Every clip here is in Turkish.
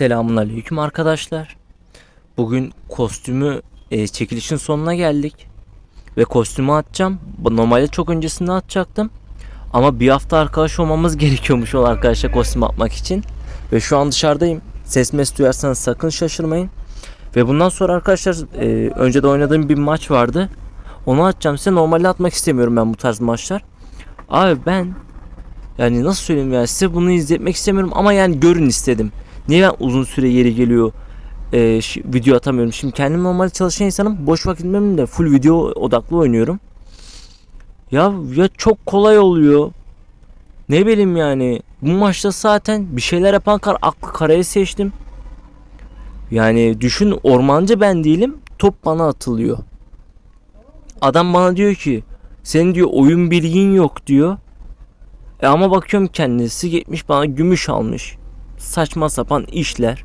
Selamun aleyküm arkadaşlar. Bugün kostümü e, çekilişin sonuna geldik. Ve kostümü atacağım. Normalde çok öncesinde atacaktım. Ama bir hafta arkadaş olmamız gerekiyormuş o arkadaşla kostüm atmak için. Ve şu an dışarıdayım. Ses mes duyarsanız sakın şaşırmayın. Ve bundan sonra arkadaşlar e, önce de oynadığım bir maç vardı. Onu atacağım size. Normalde atmak istemiyorum ben bu tarz maçlar. Abi ben yani nasıl söyleyeyim ya size bunu izletmek istemiyorum ama yani görün istedim. Niye ben uzun süre yeri geliyor e, video atamıyorum. Şimdi kendim normal çalışan insanım. Boş vakitlerimde de full video odaklı oynuyorum. Ya ya çok kolay oluyor. Ne bileyim yani. Bu maçta zaten bir şeyler yapan kar aklı karayı seçtim. Yani düşün ormancı ben değilim. Top bana atılıyor. Adam bana diyor ki senin diyor oyun bilgin yok diyor. E ama bakıyorum kendisi gitmiş bana gümüş almış. Saçma sapan işler.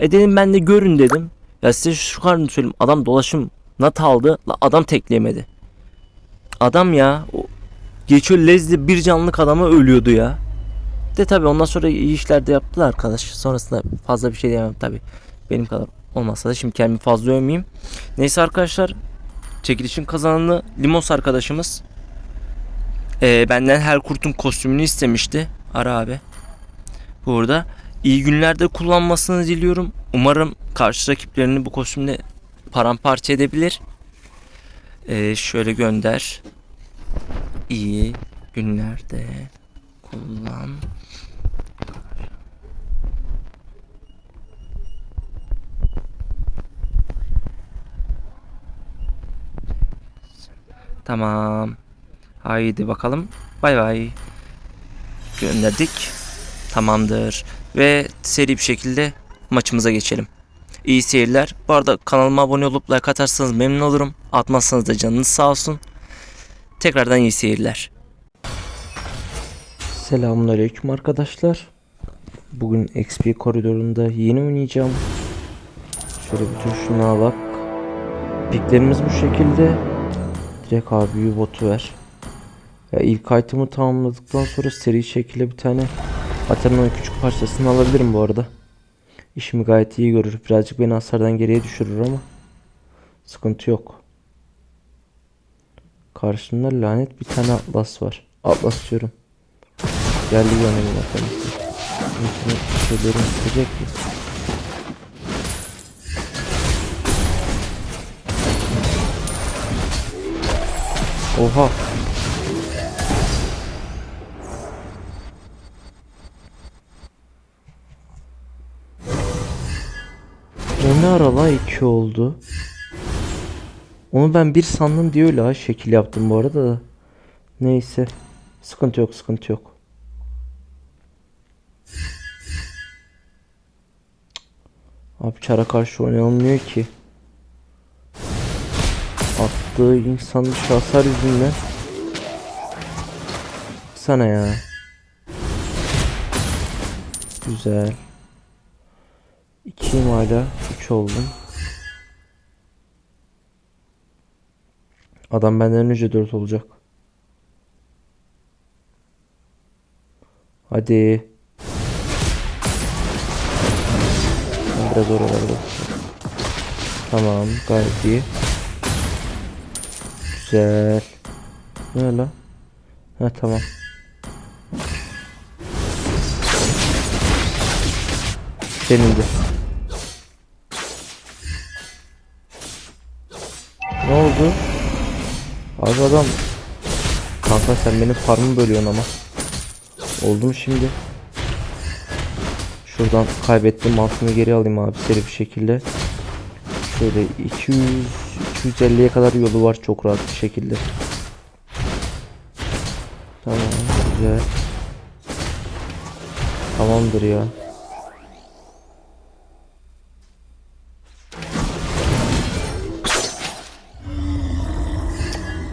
E dedim ben de görün dedim. Ya size şu kadarını söyleyeyim. Adam dolaşım nat aldı. La adam tekleyemedi. Adam ya. O, geçiyor lezli bir canlık adama ölüyordu ya. De tabi ondan sonra iyi işler de yaptılar arkadaş. Sonrasında fazla bir şey diyemem tabi. Benim kadar olmasa da şimdi kendimi fazla övmeyeyim. Neyse arkadaşlar. Çekilişin kazananı Limos arkadaşımız. Ee, benden her kurtun kostümünü istemişti. Ara abi. Burada. İyi günlerde kullanmasını diliyorum. Umarım karşı rakiplerini bu kostümle paramparça edebilir. Ee, şöyle gönder. İyi günlerde kullan. Tamam. Haydi bakalım. Bay bay. Gönderdik. Tamamdır. Ve seri bir şekilde maçımıza geçelim. İyi seyirler. Bu arada kanalıma abone olup like atarsanız memnun olurum. Atmazsanız da canınız sağ olsun. Tekrardan iyi seyirler. Selamünaleyküm arkadaşlar. Bugün XP koridorunda yeni oynayacağım. Şöyle tur şuna bak. Piklerimiz bu şekilde. Direkt abi U-botu ver. Ya ilk item'ı tamamladıktan sonra seri şekilde bir tane Atanın küçük parçasını alabilirim bu arada. İşimi gayet iyi görür. Birazcık beni hasardan geriye düşürür ama sıkıntı yok. Karşımda lanet bir tane atlas var. Atlas diyorum. Geldi yanıma bakalım. İçine şeylerini isteyecek mi? Oha. Ne ara la 2 oldu? Onu ben bir sandım diye öyle ha şekil yaptım bu arada da. Neyse. Sıkıntı yok sıkıntı yok. Abi çara karşı oynanılmıyor ki. Attığı insan dışı hasar yüzünden. Sana ya. Güzel. 2'yim hala. 3 oldum. Adam benden önce 4 olacak. Hadi. Biraz oralarda. Tamam gayet iyi. Güzel. Ne la? Ha tamam. Senin Ne oldu? Abi adam Kanka sen benim farmı bölüyorsun ama. Oldu mu şimdi? Şuradan kaybettim altını geri alayım abi seri bir şekilde. Şöyle 200 250'ye kadar yolu var çok rahat bir şekilde. Tamam güzel. Tamamdır ya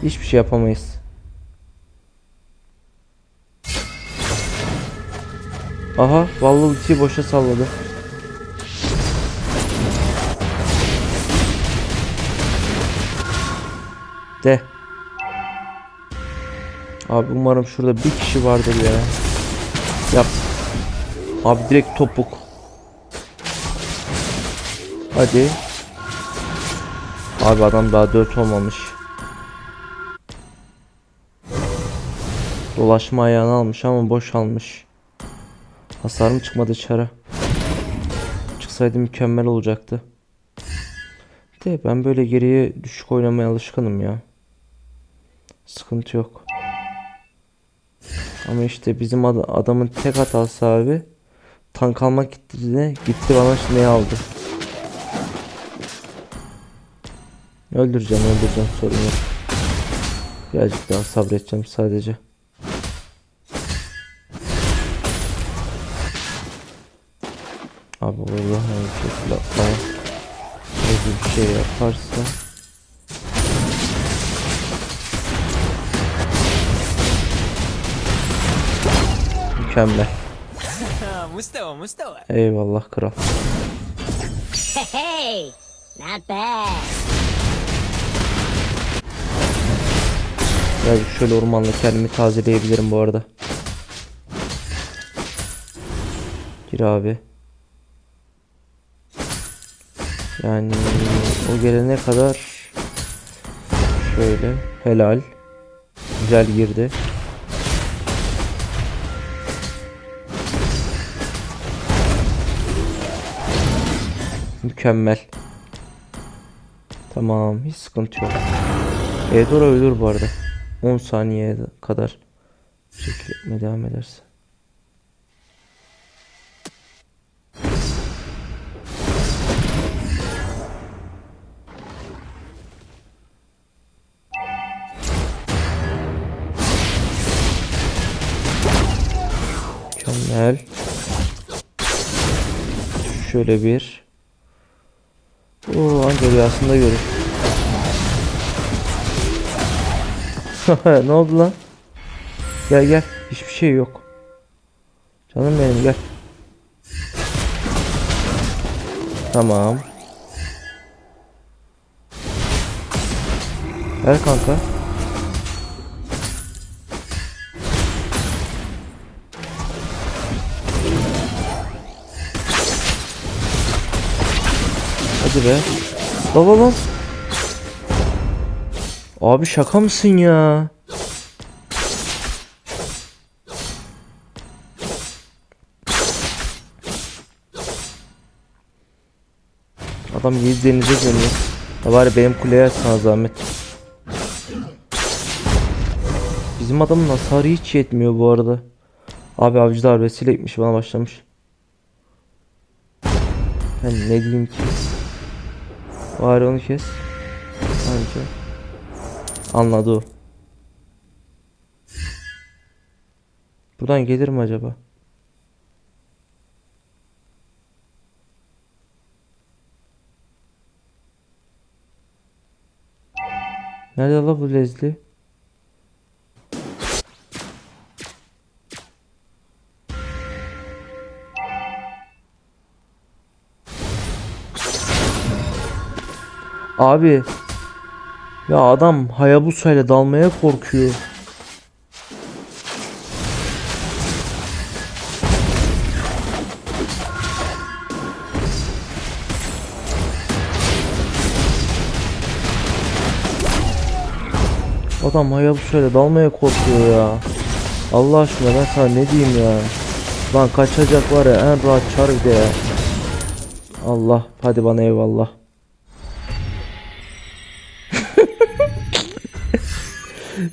Hiçbir şey yapamayız. Aha vallahi ultiyi boşa salladı. De. Abi umarım şurada bir kişi vardır ya. Yap. Abi direkt topuk. Hadi. Abi adam daha 4 olmamış. Dolaşma ayağını almış ama boş almış. Hasar mı çıkmadı çara? Çıksaydı mükemmel olacaktı. De ben böyle geriye düşük oynamaya alışkınım ya. Sıkıntı yok. Ama işte bizim ad- adamın tek hatası abi tank almak gitti de gitti bana ne aldı. Öldüreceğim öldüreceğim sorun yok. Birazcık daha sabredeceğim sadece. abi orada hareketle falan böyle bir şey yaparsa. Mükemmel. Mustafa Mustafa. Eyvallah kral. Hey not bad. Ya şöyle ormanla kendimi tazeleyebilirim bu arada. Gir abi. Yani o gelene kadar şöyle helal. Güzel girdi. Mükemmel. Tamam hiç sıkıntı yok. Eudora ölür bu arada. 10 saniyeye kadar çekilmeye devam ederse. Mükemmel. Şöyle bir. Oo, anca rüyasında görür. ne oldu lan? Gel gel. Hiçbir şey yok. Canım benim gel. Tamam. Gel kanka. Hadi be. Baba lan. Abi şaka mısın ya? Adam yedi denize dönüyor. Ya bari benim kuleye açsana zahmet. Bizim adamın hasarı hiç yetmiyor bu arada. Abi avcı darbesiyle gitmiş bana başlamış. Ben ne diyeyim ki? Bari onu kes. Anca. Anladı o. Buradan gelir mi acaba? Nerede la bu Leslie? Abi ya adam Hayabusa ile dalmaya korkuyor. Adam Hayabusa ile dalmaya korkuyor ya. Allah aşkına ben sana ne diyeyim ya. Lan kaçacak var ya en rahat çar bir de. Allah hadi bana eyvallah.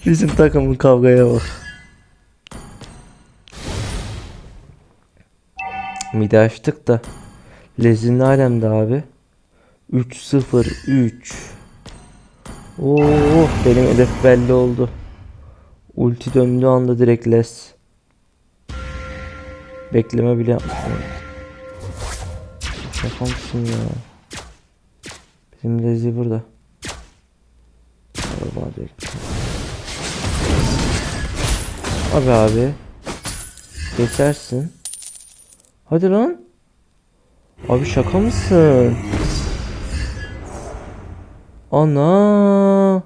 Bizim takımın kavgaya bak. Mide açtık da. Lezinli alemde abi. 3-0-3. Oo, benim hedef belli oldu. Ulti döndüğü anda direkt les. Bekleme bile yapmışım. Şaka mısın ya? Bizim lezi burada. Araba direkt. Abi abi. Geçersin. Hadi lan. Abi şaka mısın? Ana.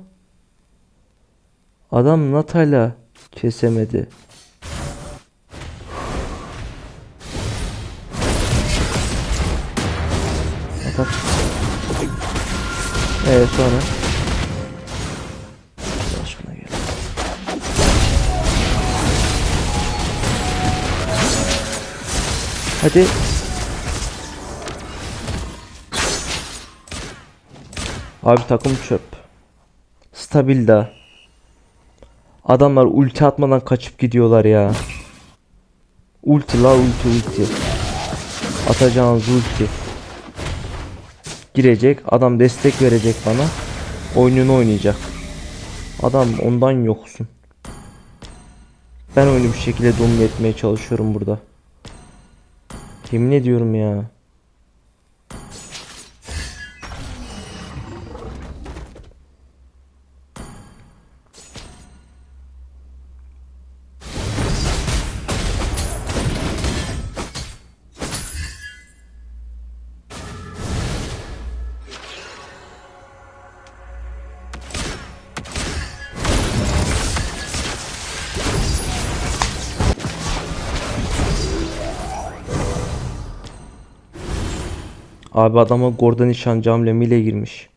Adam Natala kesemedi. Evet sonra. Hadi. Abi takım çöp. Stabil daha. Adamlar ulti atmadan kaçıp gidiyorlar ya. Ulti la ulti ulti. Atacağınız ulti. Girecek. Adam destek verecek bana. Oyununu oynayacak. Adam ondan yoksun. Ben oyunu bir şekilde domine etmeye çalışıyorum burada. Yemin ediyorum ya. Abi adama Gordon nişancı amblemiyle girmiş.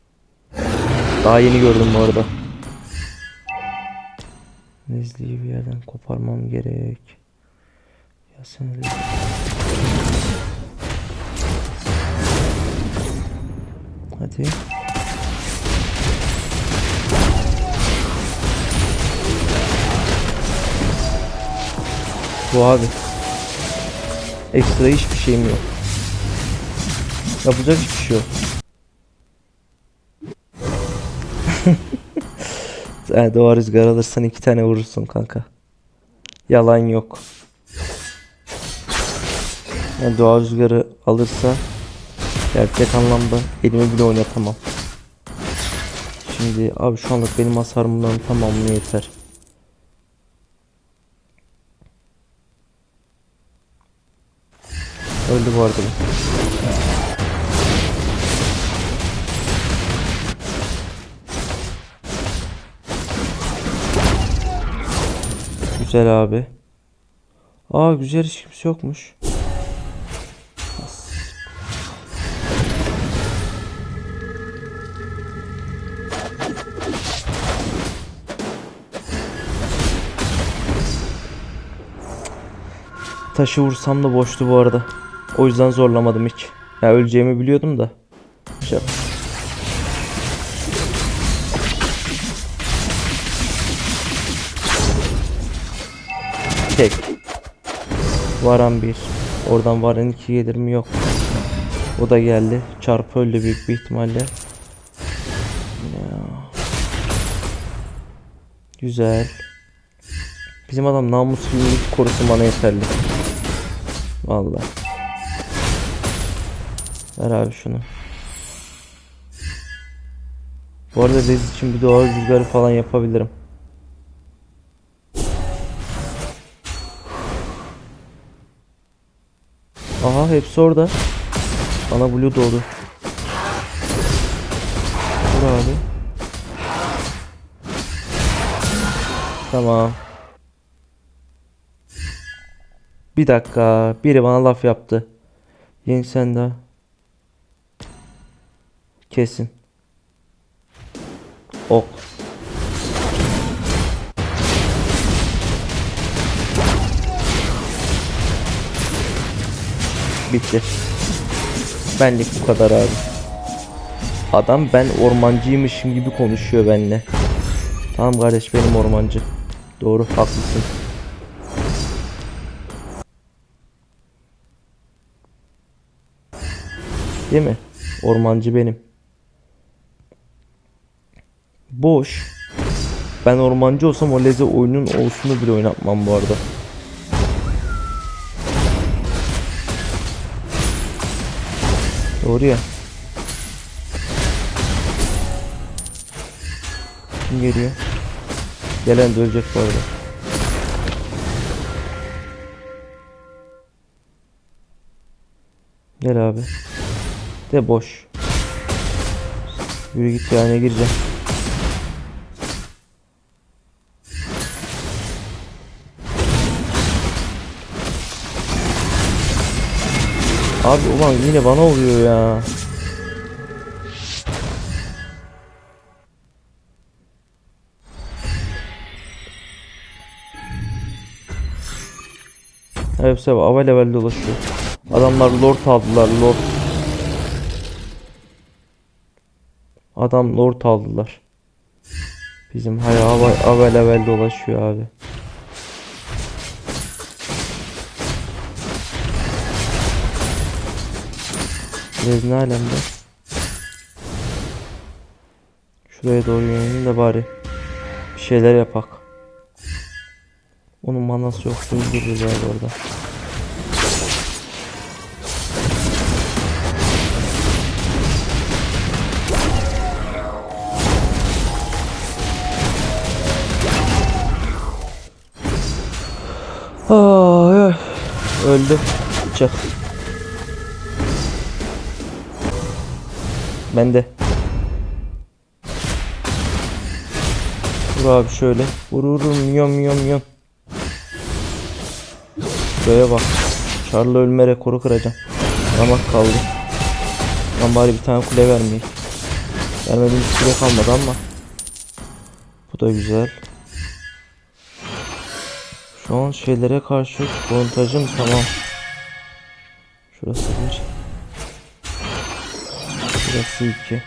Daha yeni gördüm bu arada. Nezli'yi bir yerden koparmam gerek. Ya sen de- Hadi. Bu abi. Ekstra hiçbir şeyim yok. Yapacak hiçbir şey yok. Sen doğa rüzgar alırsan iki tane vurursun kanka. Yalan yok. Yani doğa rüzgarı alırsa gerçek anlamda elimi bile oynatamam. Şimdi abi şu anlık benim hasarımdan tamamını yeter. Öldü bu arada. Güzel abi. Aa güzel hiç kimse yokmuş. Taşı vursam da boştu bu arada. O yüzden zorlamadım hiç. Ya öleceğimi biliyordum da. Şey Tek. Varan bir. Oradan varan iki gelir mi? Yok. O da geldi. Çarpı öldü büyük bir ihtimalle. Güzel. Bizim adam namus filmini korusun bana yeterli. Vallahi. Ver abi şunu. Bu arada Rez için bir doğa rüzgarı falan yapabilirim. Aha hepsi orada. Bana blue doğdu. Dur abi. Tamam. Bir dakika. Biri bana laf yaptı. Yeni sen de. Kesin. Ok. Bitti. Benlik bu kadar abi. Adam ben ormancıymışım gibi konuşuyor benimle. Tamam kardeş benim ormancı. Doğru haklısın. Değil mi? Ormancı benim. Boş. Ben ormancı olsam o leze oyunun olsunu bile oynatmam bu arada. Doğru ya. Kim geliyor? Gelen de ölecek bu arada. Gel abi. De boş. Yürü git ya ne gireceğim. Abi ulan yine bana oluyor ya. Hepsi ava level dolaşıyor. Adamlar lord aldılar lord. Adam lord aldılar. Bizim hay ava, level dolaşıyor abi. Biz ne alemde? Şuraya doğru yönelim de bari bir şeyler yapak. Onun manası yok. Öldürürüz abi orada. Ay, ay. Öldü. Çık. Bende. Vur abi şöyle. Vur vur vur. Milyon milyon milyon. Şuraya bak. Charlie ölme rekoru kıracağım. Ramak kaldı. Lan bari bir tane kule vermeyeyim. Vermediğim bir kule kalmadı ama. Bu da güzel. Şu an şeylere karşı montajım tamam. Şurası bir. Bir şey?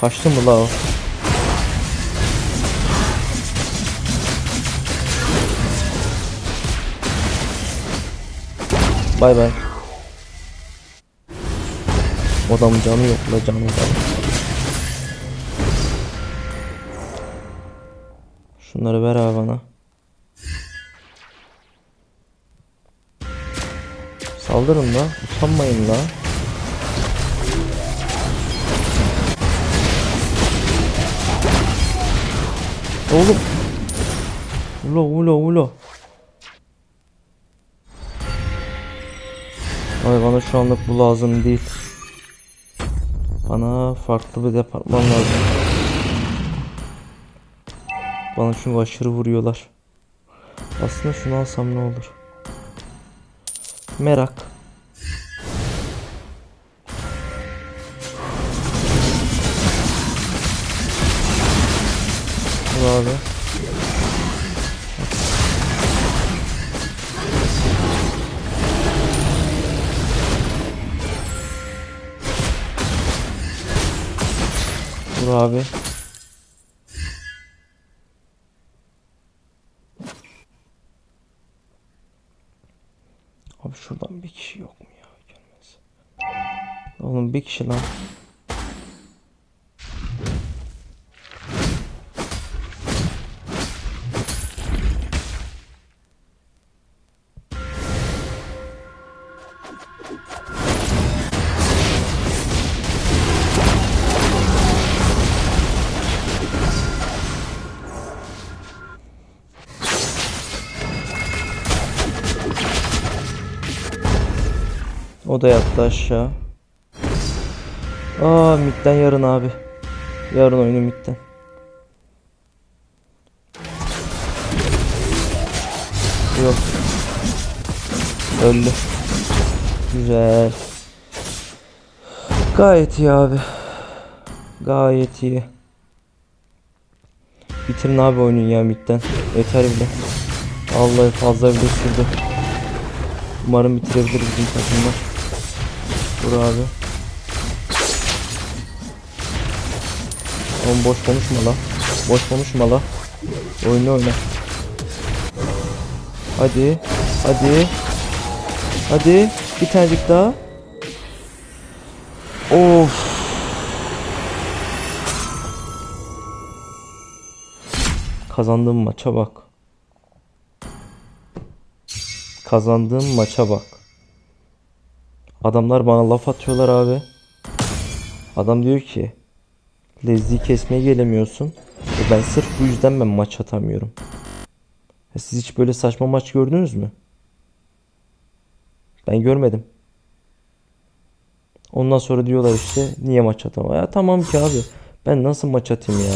Kaçtı mı la o? Bay bay. Adam canı yok la canı var. Şunları ver abi bana. Saldırın la. Utanmayın la. Oğlum. Ulo ulo ulo. Ay bana şu anlık bu lazım değil. Bana farklı bir departman lazım. Bana çünkü aşırı vuruyorlar. Aslında şunu alsam ne olur? Merak. Abi. Dur abi. Abi şuradan bir kişi yok mu ya? Gelmez. Oğlum bir kişi lan. O da yattı aşağı. Aa midden yarın abi. Yarın oyunu midden. Yok. Öldü. Güzel. Gayet iyi abi. Gayet iyi. Bitirin abi oyunu ya midden. Yeter bile. Vallahi fazla bile sürdü. Umarım bitirebilir bizim takımlar. Dur abi. Oğlum boş konuşma la. Boş konuşma la. Oyunu oyna. Hadi. Hadi. Hadi. Bir tanecik daha. Of. Kazandığım maça bak. Kazandığım maça bak. Adamlar bana laf atıyorlar abi. Adam diyor ki Lezli'yi kesmeye gelemiyorsun. E ben sırf bu yüzden ben maç atamıyorum. E siz hiç böyle saçma maç gördünüz mü? Ben görmedim. Ondan sonra diyorlar işte niye maç atamam? Ya tamam ki abi. Ben nasıl maç atayım ya?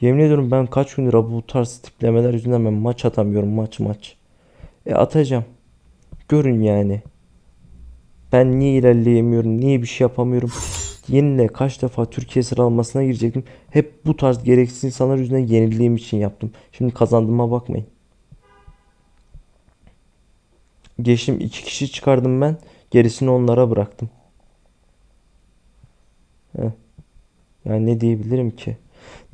Yemin ediyorum ben kaç gündür bu tarz tiplemeler yüzünden ben maç atamıyorum maç maç. E atacağım. Görün yani. Ben niye ilerleyemiyorum? Niye bir şey yapamıyorum? Yenile kaç defa Türkiye sıralamasına girecektim. Hep bu tarz gereksiz insanlar yüzünden yenildiğim için yaptım. Şimdi kazandığıma bakmayın. Geçtim iki kişi çıkardım ben. Gerisini onlara bıraktım. Heh. Yani ne diyebilirim ki?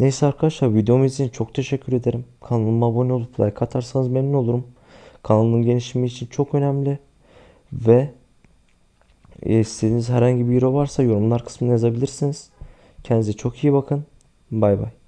Neyse arkadaşlar videomu için çok teşekkür ederim. Kanalıma abone olup like atarsanız memnun olurum. Kanalımın gelişimi için çok önemli. Ve e, istediğiniz herhangi bir hero varsa yorumlar kısmına yazabilirsiniz. Kendinize çok iyi bakın. Bay bay.